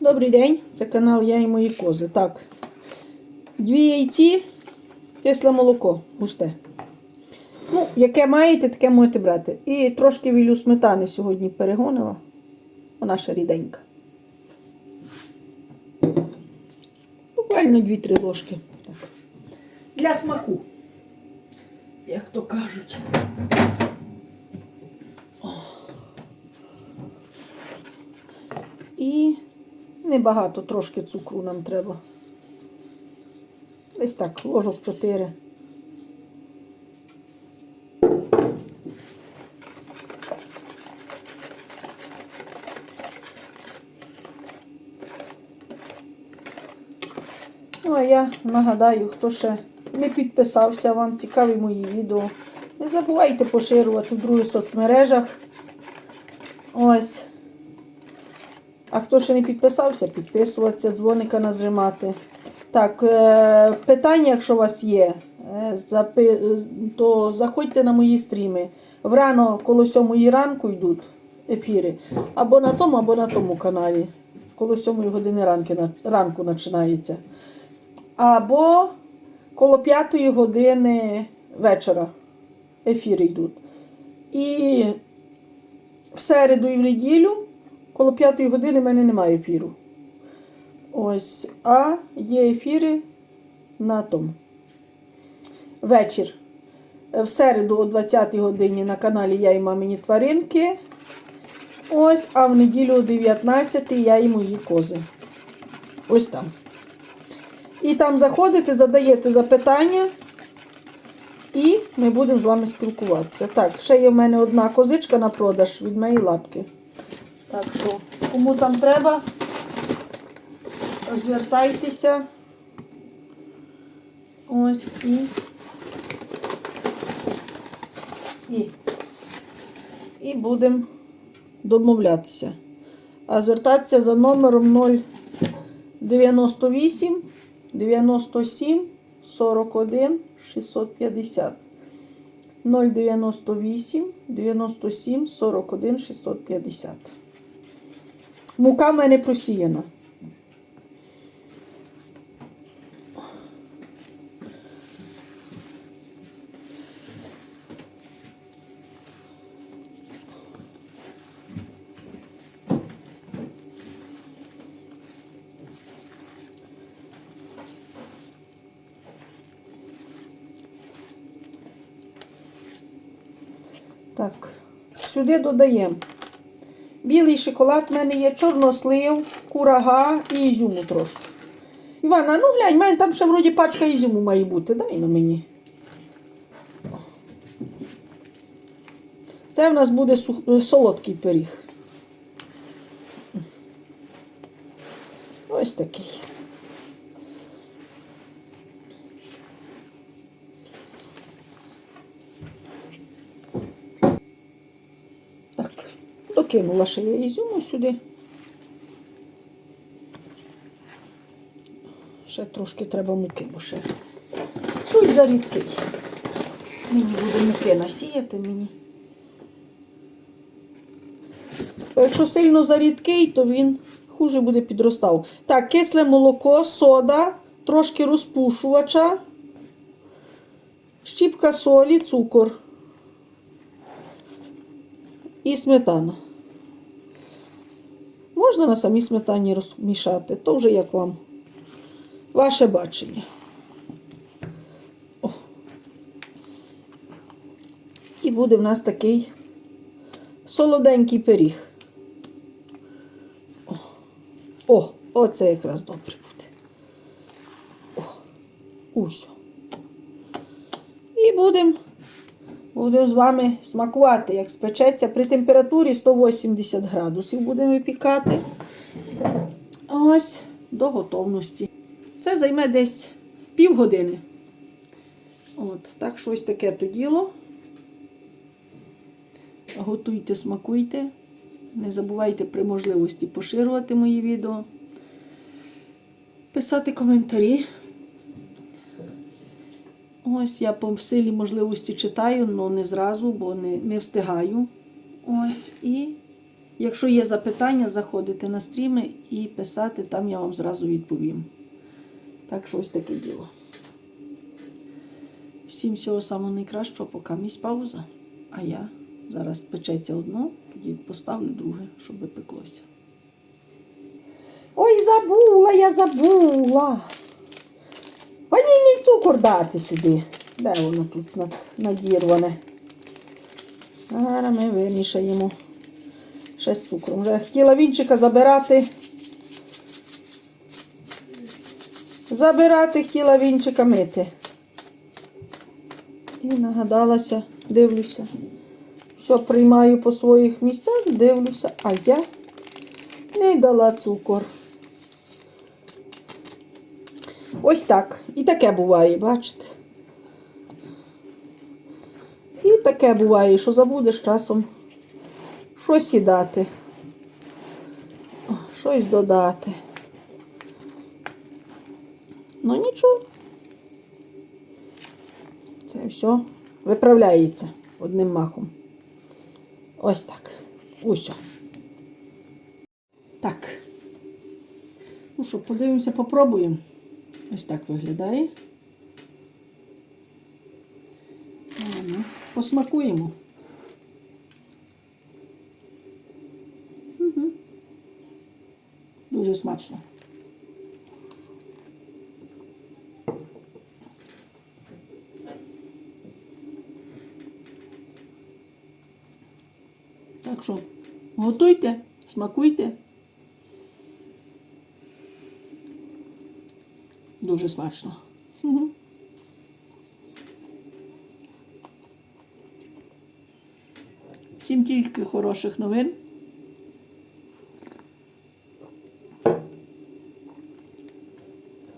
Добрий день, це канал Я і мої кози. Так. Дві яйці, кисле молоко густе. Ну, яке маєте, таке можете брати. І трошки вілю сметани сьогодні перегонила. Вона ще ріденька. Буквально 2-3 ложки. Так. Для смаку. Як то кажуть. І небагато, трошки цукру нам треба. Десь так, ложок 4. Ну, а я нагадаю, хто ще не підписався, вам цікаві мої відео. Не забувайте поширювати в других соцмережах. Ось. А хто ще не підписався, підписуватися, дзвоника нажимати. Так, е, питання, якщо у вас є, е, то заходьте на мої стріми. Врано коло 7 ранку йдуть ефіри. Або на тому, або на тому каналі. Коло 7 години ранки, ранку починається. Або коло 5 години вечора ефіри йдуть. І в середу і в неділю коло 5 години в мене немає ефіру. Ось, а є ефіри на тому. Вечір. В середу о 20-й годині на каналі Я і мамині тваринки. Ось, а в неділю о 19 я і мої кози. Ось там. І там заходите, задаєте запитання, і ми будемо з вами спілкуватися. Так, ще є в мене одна козичка на продаж від моєї лапки. Так що, кому там треба, звертайтеся. Ось і. І, і будемо домовлятися. А звертатися за номером 098 97 41 650. 098 97 41 650. Мука в мене просіяна. Так, сюди додаємо. Білий шоколад в мене є, чорнослив, курага і ізюму трошки. Івана, ну глянь, в мене там ще вроді пачка ізюму має бути. Дай на мені. Це в нас буде сух- солодкий пиріг. Ось такий. Так, докинула ще я ізюму сюди. Ще трошки треба муки, бо ще чуть зарідкий. Мені буде муки насіяти мені. Якщо сильно зарідкий, то він хуже буде підростав. Так, кисле молоко, сода, трошки розпушувача, щіпка солі, цукор і сметана. Можна на самій сметані розмішати, то вже як вам ваше бачення. О. І буде в нас такий солоденький пиріг. О, О оце якраз добре буде. О, усьо. І будемо Будемо з вами смакувати, як спечеться при температурі 180 градусів будемо випікати. Ось до готовності. Це займе десь півгодини. От, так що ось таке то діло. Готуйте, смакуйте. Не забувайте при можливості поширювати мої відео, писати коментарі. Ось я по силі можливості читаю, але не зразу, бо не, не встигаю. Ось і Якщо є запитання, заходите на стріми і писати, там я вам зразу відповім. Так що ось таке діло. Всім всього самого найкращого, поки місць пауза. А я зараз печеться одно, тоді поставлю друге, щоб випеклося. Ой, забула, я забула. Ванільний сюди. Де воно тут надірване? Зараз ми вимішаємо ще з цукром. Вже хотіла вінчика забирати. Забирати хотіла вінчика мити. І нагадалася, дивлюся. Все приймаю по своїх місцях, дивлюся, а я не дала цукор. Ось так. І таке буває, бачите? І таке буває, що забудеш часом щось сідати, щось додати. Ну нічого. Це все виправляється одним махом. Ось так. Усьо. Так. Ну що, подивимося, попробуємо. Ось так виглядає. Посмакуємо. Дуже смачно. Так що, готуйте, смакуйте. Дуже смачно. Всім тільки хороших новин.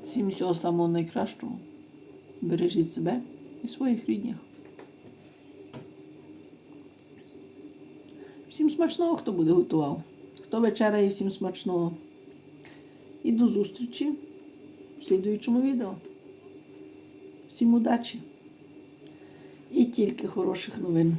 Всім всього самого найкращого. Бережіть себе і своїх рідних. Всім смачного, хто буде готував. Хто вечеряє, всім смачного. І до зустрічі в слідуючому відео. Всім удачі! І тільки хороших новин.